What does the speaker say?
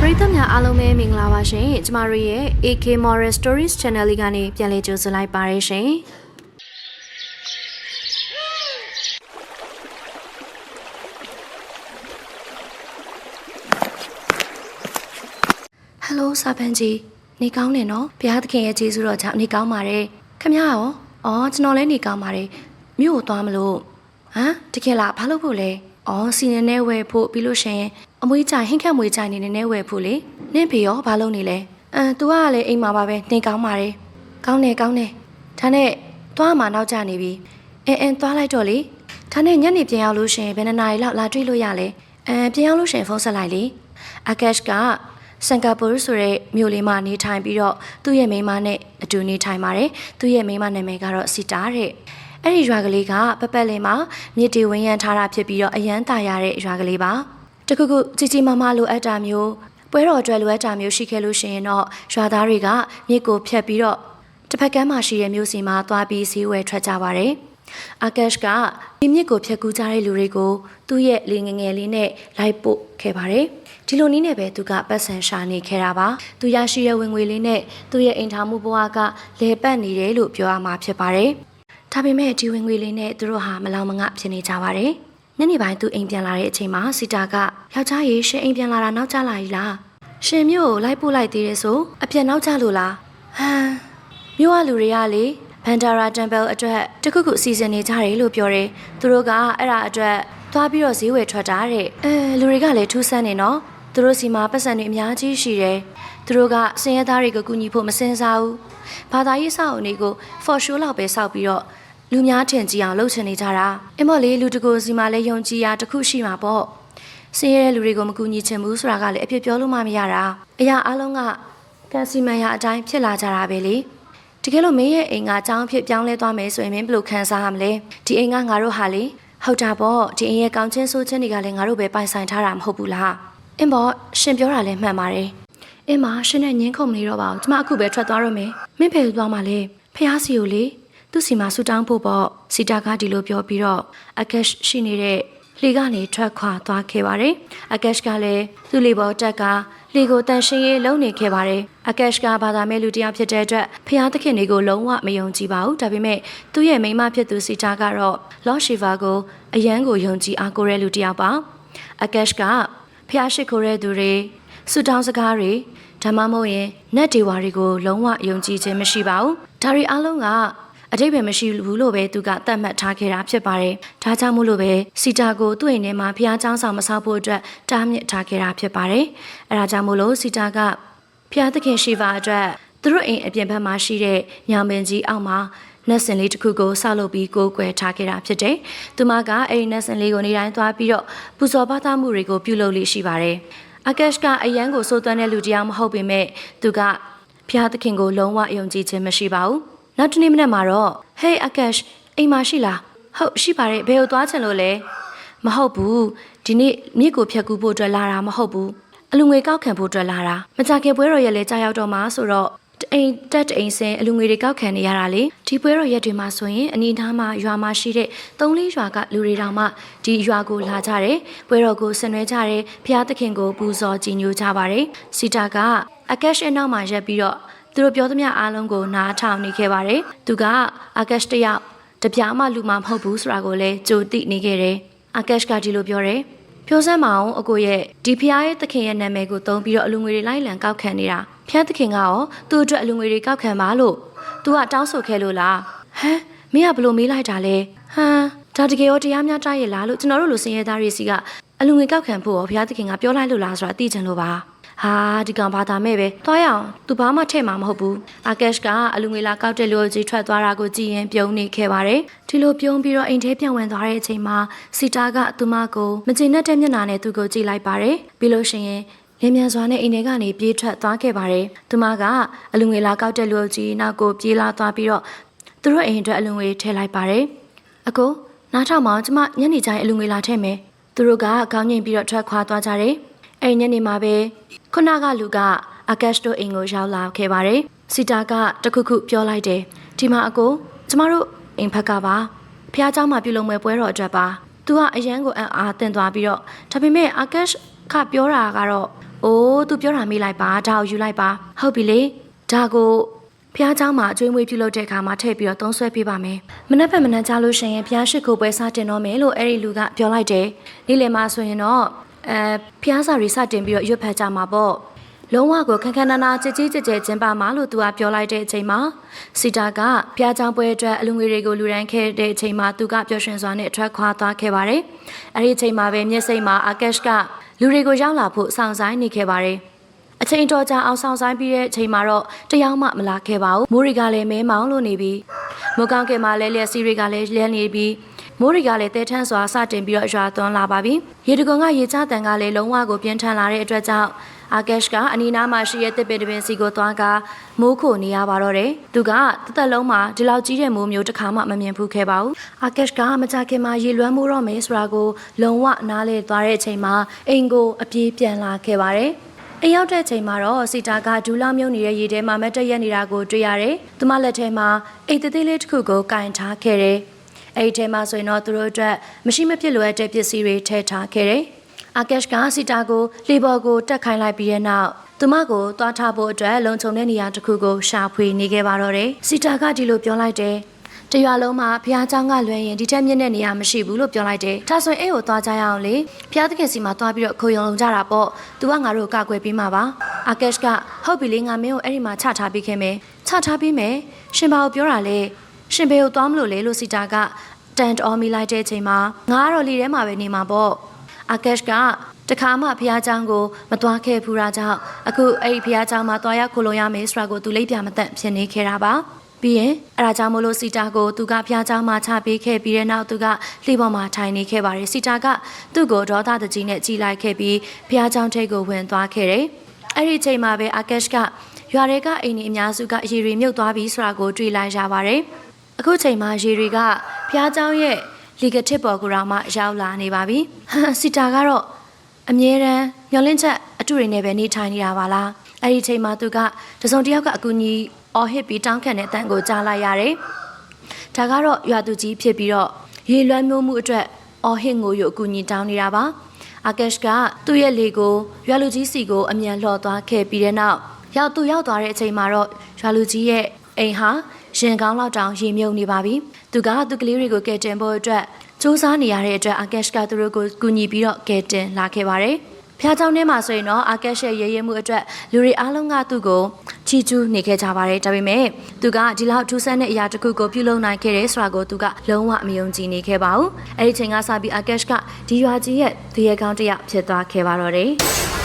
ပရိသတ်များအားလုံးပဲမင်္ဂလာပါရှင်ကျမတို့ရဲ့ AK Moral Stories Channel လေးကနေပြန်လည်ကြိုဆိုလိုက်ပါရရှင်ဟယ်လိုစာပန်ကြီးနေကောင်းနေနော်ဘုရားသခင်ရဲ့ကျေးဇူးတော်ကြောင့်နေကောင်းပါတယ်ခမရရောအော်ကျွန်တော်လည်းနေကောင်းပါတယ်မြို့ကိုသွားမလို့ဟမ်တကယ်လားဘာလို့ဖို့လဲအော်စီနေနဲ့ဝယ်ဖို့ပြီးလို့ရှရင် အမွေးကြိုင်ဟင်းခတ်မွေးကြိုင်နေနဲ့ဝယ်ဖို့လေနင့်ဖေရောဘာလုပ်နေလဲအမ် तू ကလည်းအိမ်မှာပါပဲနေကောင်းပါတယ်ကောင်းတယ်ကောင်းတယ်ဒါနဲ့သွားမှနောက်ကျနေပြီအင်းအင်းသွားလိုက်တော့လေဒါနဲ့ညနေပြန်ရောက်လို့ရှရင်ဘယ်နှစ်နာရီလောက်လာတွေ့လို့ရလဲအမ်ပြန်ရောက်လို့ရှရင်ဖုန်းဆက်လိုက်လေအာကက်ရှ်ကစင်ကာပူဆိုတဲ့မြို့လေးမှာနေထိုင်ပြီးတော့သူ့ရဲ့မိန်းမနဲ့အတူနေထိုင်ပါတယ်။သူ့ရဲ့မိန်းမနာမည်ကတော့စီတာတဲ့။အဲ့ဒီရွာကလေးကပပက်လင်းမှာမြစ်တီဝင်းရံထားတာဖြစ်ပြီးတော့အရန်တာရတဲ့ရွာကလေးပါ။ တခုခုကြီးကြီးမားမားလိုအပ်တာမျိုးပွဲတော်အတွက်လိုအပ်တာမျိုးရှိခဲ့လို့ရှိရင်တော့ရွာသားတွေကမြစ်ကိုဖြတ်ပြီးတော့တစ်ဖက်ကမ်းမှာရှိတဲ့မြို့စီမှာသွားပြီးဈေးဝယ်ထွက်ကြပါတယ်။အာကက်ရှ်ကဒီမြစ်ကိုဖြတ်ကူးကြတဲ့လူတွေကိုသူ့ရဲ့လေငယ်ငယ်လေးနဲ့လိုက်ပို့ခဲ့ပါတယ်။ဒီလိုနည်းနဲ့ပဲသူကပတ်စံရှာနေခဲ့တာပါ။သူရရှိတဲ့ဝင်ငွေလေးနဲ့သူ့ရဲ့အိမ်ထောင်မှုဘဝကလဲပတ်နေတယ်လို့ပြောရမှာဖြစ်ပါတယ်။ဒါပေမဲ့ဒီဝင်ငွေလေးနဲ့သူတို့ဟာမလောင်မငဖြစ်နေကြပါတယ်။ ညနေပိုင်းသူအိမ်ပြန်လာတဲ့အချိန်မှာစီတာကယောက်ျားရေရှင်အိမ်ပြန်လာတာနောက်ကျလာ ਈ လား။ရှင်မျိုးကိုလိုက်ပို့လိုက်သေးတယ်ဆိုအပြက်နောက်ကျလို့လား။ဟမ်မြို့ကလူတွေကလေဘန်ဒါရာတမ်ပယ်အတွက်တခုခုစီစဉ်နေကြတယ်လို့ပြောတယ်။သူတို့ကအဲ့ဒါအတွက်သွားပြီးတော့ဈေးဝယ်ထွက်တာတဲ့။အဲလူတွေကလည်းထူးဆန်းနေနော်။သူတို့စီမှာပတ်စံတွေအများကြီးရှိတယ်။သူတို့ကစင်ရသားတွေကိုကူညီဖို့မစင်စားဘူး။ဘာသာရေးစောင့်တွေကို for show လောက်ပဲစောက်ပြီးတော့ လူများထင်ကြီးအောင်လှုပ်ချင်နေကြတာ။အမော်လေးလူတကူစီမှာလည်းယုံကြည်ရာတစ်ခုရှိမှာပေါ့။စင်ရတဲ့လူတွေကိုမကူညီချင်ဘူးဆိုတာကလည်းအဖြစ်ပြောလို့မှမရတာ။အရာအလုံးကကန်စီမန်ရအတိုင်းဖြစ်လာကြတာပဲလေ။တကယ်လို့မင်းရဲ့အိမ်ကအကြောင်းဖြစ်ပြောင်းလဲသွားမယ်ဆိုရင်မင်းဘယ်လိုခံစားရမလဲဒီအိမ်ကငါတို့ဟာလေဟုတ်တာပေါ့ဒီအိမ်ရဲ့ကောင်းချင်းဆိုးချင်းတွေကလည်းငါတို့ပဲပိုင်ဆိုင်ထားတာမဟုတ်ဘူးလားအင်းပေါ့ရှင်ပြောတာလည်းမှန်ပါတယ်အင်းမရှင်နဲ့ညင်းခုန်မနေတော့ပါဘူးကျမအခုပဲထွက်သွားတော့မယ်မင်းဖယ်သွားမှလေဖះစီကိုလေ သူ့စီမှာဆူတောင်းဖို့ပေါ့စီတာကဒီလိုပြောပြီးတော့အကက်ရှိနေတဲ့လေကနေထွက်ခွာသွားခဲ့ပါတယ်အကက်ကလည်းသူ့လေပေါ်တက်ကလေကိုတန်ရှင်းရေးလုပ်နေခဲ့ပါတယ်အကက်ကဘာသာမဲ့လူတစ်ယောက်ဖြစ်တဲ့အတွက်ဖះသခင်တွေကိုလုံးဝမယုံကြည်ပါဘူးဒါပေမဲ့သူ့ရဲ့မိန်းမဖြစ်သူစီတာကတော့လော့ရှီဗာကိုအရန်ကိုယုံကြည်အားကိုးတဲ့လူတစ်ယောက်ပါအကက်ကဖះရှိခိုးတဲ့သူတွေဆူတောင်းစကားတွေဒါမှမဟုတ်ရင်နတ်ဒေဝါတွေကိုလုံးဝယုံကြည်ခြင်းမရှိပါဘူးဒါတွေအလုံးက အတိတ်ပဲမရှိဘူးလို့ပဲသူကသတ်မှတ်ထားခဲ့တာဖြစ်ပါတယ်။ဒါကြောင့်မို့လို့ပဲစီတာကိုသူ့အိမ်ထဲမှာဖျားချောင်းဆောင်မဆောက်ဖို့အတွက်တားမြစ်ထားခဲ့တာဖြစ်ပါတယ်။အဲဒါကြောင့်မို့လို့စီတာကဖျားသခင်ရှိပါအတွက်သူတို့အိမ်အပြင်ဘက်မှာရှိတဲ့ညောင်ပင်ကြီးအောက်မှာနတ်စင်လေးတစ်ခုကိုဆောက်လုပ်ပြီးကိုကွယ်ထားခဲ့တာဖြစ်တယ်။သူမကအဲ့ဒီနတ်စင်လေးကိုနေတိုင်းသွားပြီးတော့ပူဇော်ဘာသာမှုတွေကိုပြုလုပ်လို့ရှိပါတယ်။အကက်ရှ်ကအယံကိုစိုးသွမ်းတဲ့လူတရားမဟုတ်ပေမဲ့သူကဖျားသခင်ကိုလုံးဝယုံကြည်ခြင်းမရှိပါဘူး။ နောက်တစ်နေ့မနက်မှာတော့ Hey အကက်ရှ်အိမ်မှာရှိလား။ဟုတ်ရှိပါတယ်ဘယ်ကိုသွားချင်လို့လဲ။မဟုတ်ဘူးဒီနေ့မြစ်ကိုဖြတ်ကူးဖို့အတွက်လာတာမဟုတ်ဘူး။အလူငွေကောက်ခံဖို့အတွက်လာတာ။မကြခင်ပွဲတော်ရဲ့လဲကြာရောက်တော့မှာဆိုတော့အိမ်တက်အိမ်စင်အလူငွေတွေကောက်ခံနေရတာလေဒီပွဲတော်ရက်တွေမှာဆိုရင်အနီးနားမှာရွာမှာရှိတဲ့သုံးလေးရွာကလူတွေတောင်မှဒီရွာကိုလာကြတယ်ပွဲတော်ကိုဆင်နွှဲကြတယ်ဖျားသခင်ကိုပူဇော်ကြည်ညိုကြပါတယ်စီတာကအကက်ရှ်အနောက်မှာရက်ပြီးတော့ သူတို့ပြောသမျှအားလုံးကိုနားထောင်နေခဲ့ပါတယ်သူကအကက်ရှ်တယောက်တပြားမှလူမှမဟုတ်ဘူးဆိုတာကိုလည်းကြိုသိနေခဲ့တယ်အကက်ရှ်ကဒီလိုပြောတယ်ပြောစမ်းမအောင်အကိုရဲ့ဒီဖျားရဲ့သခင်ရဲ့နာမည်ကိုသုံးပြီးတော့အလူငွေတွေလိုက်လံကောက်ခံနေတာဖျားသခင်ကရောသူ့အတွက်အလူငွေတွေကောက်ခံပါလို့ तू ကတောင်းဆိုခဲ့လို့လားဟမ်မင်းကဘလို့မေးလိုက်တာလဲဟမ်ဒါတကယ်ရောတရားများကြားရဲ့လားလို့ကျွန်တော်တို့လူစင်ရဲသားတွေစီကအလူငွေကောက်ခံဖို့ရောဘုရားသခင်ကပြောလိုက်လို့လားဆိုတာသိချင်လို့ပါ ဟာဒီကောင်ဘာသာမဲ့ပဲသွားရအောင်သူဘာမှထဲ့မှာမဟုတ်ဘူးအာကက်ရှ်ကအလူငွေလာကောက်တဲ့လူကြီးထွက်သွားတာကိုကြည့်ရင်ပြုံးနေခဲ့ပါတယ်ဒီလိုပြုံးပြီးတော့အိမ်ထဲပြန်ဝင်သွားတဲ့အချိန်မှာစီတာကသူမကိုမကျေနပ်တဲ့မျက်နှာနဲ့သူ့ကိုကြည့်လိုက်ပါတယ်ပြီးလို့ရှိရင်လင်းမြန်စွာနဲ့အိမ်ထဲကနေပြေးထွက်သွားခဲ့ပါတယ်။သူမကအလူငွေလာကောက်တဲ့လူကြီးနောက်ကိုပြေးလာသွားပြီးတော့သူတို့အိမ်အတွက်အလူငွေထည့်လိုက်ပါတယ်။အကိုနားထောင်မောင်ကျမညနေကျရင်အလူငွေလာထည့်မယ်။သူတို့ကခေါင်းငိမ်ပြီးတော့ထွက်ခွာသွားကြတယ်။ အဲ့ညနေမှာပဲခုနကလူကအကက်ရှ်တို့အိမ်ကိုရောက်လာခဲ့ပါတယ်။စီတာကတခုခုပြောလိုက်တယ်။ဒီမှာအကိုကျမတို့အိမ်ဖက်ကပါ။ဖះเจ้าမှာပြုလုပ်မဲ့ပွဲတော်အတွက်ပါ။ तू ကအရန်ကိုအံ့အားတင်သွားပြီးတော့ဒါပေမဲ့အကက်ရှ်ခပြောတာကတော့ အိုးသူပြောတာမေးလိုက်ပါဒါကိုယူလိုက်ပါဟုတ်ပြီလေဒါကိုဖះเจ้าမှာအကျွေးမွေးပြုလုပ်တဲ့အခါမှာထည့်ပြီးတော့သုံးဆွဲပေးပါမယ်မနက်ဖြန်မနက်ကြလို့ရှိရင်ဖះရှိခိုးပွဲစတင်တော့မယ်လို့အဲ့ဒီလူကပြောလိုက်တယ်နေ့လယ်မှာဆိုရင်တော့ အဲဖျားစာတွေစတင်ပြီးတော့ရွတ်ဖတ်ကြမှာပေါ့လုံးဝကိုခက်ခက်နာနာကြည်ကြည်ကြဲကြဲကျင်းပမှာလို့သူကပြောလိုက်တဲ့အချိန်မှာစီတာကဖျားချောင်းပွဲအတွက်အလူငွေတွေကိုလူရန်ခဲ့တဲ့အချိန်မှာသူကပျော်ရွှင်စွာနဲ့အထွက်ခွာသွားခဲ့ပါတယ်။အဲဒီအချိန်မှာပဲမျက်စိမှာအာကက်ရှ်ကလူတွေကိုရောက်လာဖို့စောင့်ဆိုင်နေခဲ့ပါတယ်။အချိန်တော်ကြာအောင်ဆောင်ဆိုင်ပြီးတဲ့အချိန်မှာတော့တယောက်မှမလာခဲ့ပါဘူး။မိုးရီကလည်းမဲမောင်းလို့နေပြီးမိုးကောင်းကင်မှာလဲလျက်စီတွေကလည်းလျက်နေပြီး မိုးရီကလည်းတဲထန်းစွာစတင်ပြီးတော့ရွာသွန်းလာပါပြီရေတကွန်ကရေချတန်ကလည်းလုံးဝကိုပြင်းထန်လာတဲ့အတွက်ကြောင့်အာကက်ရှ်ကအနီနာမှာရှိတဲ့တစ်ပင်တစ်ပင်စီကိုသွားကမိုးခိုနေရပါတော့တယ်သူကတစ်သက်လုံးမှာဒီလောက်ကြီးတဲ့မိုးမျိုးတစ်ခါမှမမြင်ဘူးခဲ့ပါဘူးအာကက်ရှ်ကမကြခင်မှာရေလွှမ်းမိုးတော့မယ်ဆိုတာကိုလုံးဝနားလေသွားတဲ့အချိန်မှာအိမ်ကိုအပြေးပြန်လာခဲ့ပါတယ်အိမ်ရောက်တဲ့ချိန်မှာတော့စီတာကဒူးလောင်းမြုံနေတဲ့ရေထဲမှာမတ်တက်ရက်နေတာကိုတွေ့ရတယ်။သူမလက်ထဲမှာအိတ်သေးသေးလေးတစ်ခုကိုကင်ထားခဲ့တယ်။ အဲ့ဒီထဲမှာဆိုရင်တော့သူတို့အတွက်မရှိမဖြစ်လိုအပ်တဲ့ပစ္စည်းတွေထည့်ထားခဲ့တယ်။အာကက်ရှ်ကစီတာကိုလေဘော်ကိုတက်ခိုင်းလိုက်ပြီးတဲ့နောက်သူမကိုသွားထားဖို့အတွက်လုံခြုံတဲ့နေရာတစ်ခုကိုရှာဖွေနေခဲ့ပါတော့တယ်။စီတာကဒီလိုပြောလိုက်တယ်။တရွာလုံးမှာဘုရားကျောင်းကလွှဲရင်ဒီထက်မြင့်တဲ့နေရာမရှိဘူးလို့ပြောလိုက်တယ်။ဒါဆိုရင်အဲ့ကိုသွားကြရအောင်လေ။ဘုရားသခင်စီမှာသွားပြီးတော့ခုံရုံလုံးကြတာပေါ့။ तू ကငါတို့ကိုကာကွယ်ပေးမှာပါ။အာကက်ရှ်ကဟုတ်ပြီလေငါမင်းကိုအဲ့ဒီမှာချထားပေးခဲ့မယ်။ချထားပေးမယ်။ရှင်ဘာကိုပြောတာလဲ။ ရှင်ဘေကိုသွားမလို့လေလို့စီတာကတန်တော်မိလိုက်တဲ့အချိန်မှာငါကတော့လီထဲမှာပဲနေမှာပေါ့။အာကက်ရှ်ကတခါမှဖះเจ้าကိုမသွားခဲ့ဘူးတာကြောင့်အခုအဲ့ဒီဖះเจ้าမှာသွားရောက်ခိုလုံရမယ်ဆိုတာကိုသူလိပ်ပြမတန့်ဖြစ်နေခဲ့တာပါပြီးရင်အဲ့ဒါကြောင့်မလို့စီတာကိုသူကဖះเจ้าမှာချပေးခဲ့ပြီးတဲ့နောက်သူကလှေပေါ်မှာထိုင်နေခဲ့ပါတယ်စီတာကသူ့ကိုဒေါသတကြီးနဲ့ကြည်လိုက်ခဲ့ပြီးဖះเจ้าထိတ်ကိုဝင်သွားခဲ့တယ်အဲ့ဒီအချိန်မှာပဲအာကက်ရှ်ကရွာတွေကအိမ်ကြီးအများစုကရေရီမြုပ်သွားပြီဆိုတာကိုတွေ့လိုက်ရပါတယ် အခုချိန်မှာရေရီကဖះเจ้าရဲ့လီကတစ်ပေါ်ကူတော်မှရောက်လာနေပါပြီဟမ်စီတာကတော့ အမြဲတမ်းမျောလင့်ချက်အတူတွေနဲ့ပဲနေထိုင်နေတာပါလားအဲ့ဒီအချိန်မှာသူကတစုံတစ်ယောက်ကအကူကြီးအော်ဟစ်ပြီးတောင်းခံတဲ့အတန်ကိုကြားလိုက်ရတယ်ဒါကတော့ရွာသူကြီးဖြစ်ပြီးတော့ရေလွှမ်းမိုးမှုအတွက်အော်ဟစ်ငိုယူအကူကြီးတောင်းနေတာပါအာကက်ရှ်ကသူ့ရဲ့လေကိုရွာလူကြီးစီကိုအမြန်လှော်သွားခဲ့ပြီးတဲ့နောက်ရောက်သူရောက်သွားတဲ့အချိန်မှာတော့ရွာလူကြီးရဲ့အိမ်ဟာ ရင်ကောင်းလောက်တောင်ရေမြုပ်နေပါပြီသူကသူ့ကလေးတွေကိုကယ်တင်ဖို့အတွက်စူးစမ်းနေရတဲ့အတွက်အာကက်ရှ်ကသူတို့ကိုကူညီပြီးတော့ကယ်တင်လာခဲ့ပါတယ်ဖျားเจ้าထဲမှာဆိုရင်တော့အာကက်ရှ်ရဲ့ရဲရဲမှုအတွက်လူတွေအားလုံးကသူ့ကိုချီကျူးနေခဲ့ကြပါတယ်ဒါပေမဲ့သူကဒီလောက်ထူးဆန်းတဲ့အရာတစ်ခုကိုပြုလုပ်နိုင်ခဲ့တယ်ဆိုတာကိုသူကလုံးဝမယုံကြည်နေခဲ့ပါဘူးအဲ့ဒီချိန်ကစပြီးအာကက်ရှ်ကဒီရွာကြီးရဲ့တရေကောင်းတစ်ယောက်ဖြစ်သွားခဲ့ပါတော့တယ်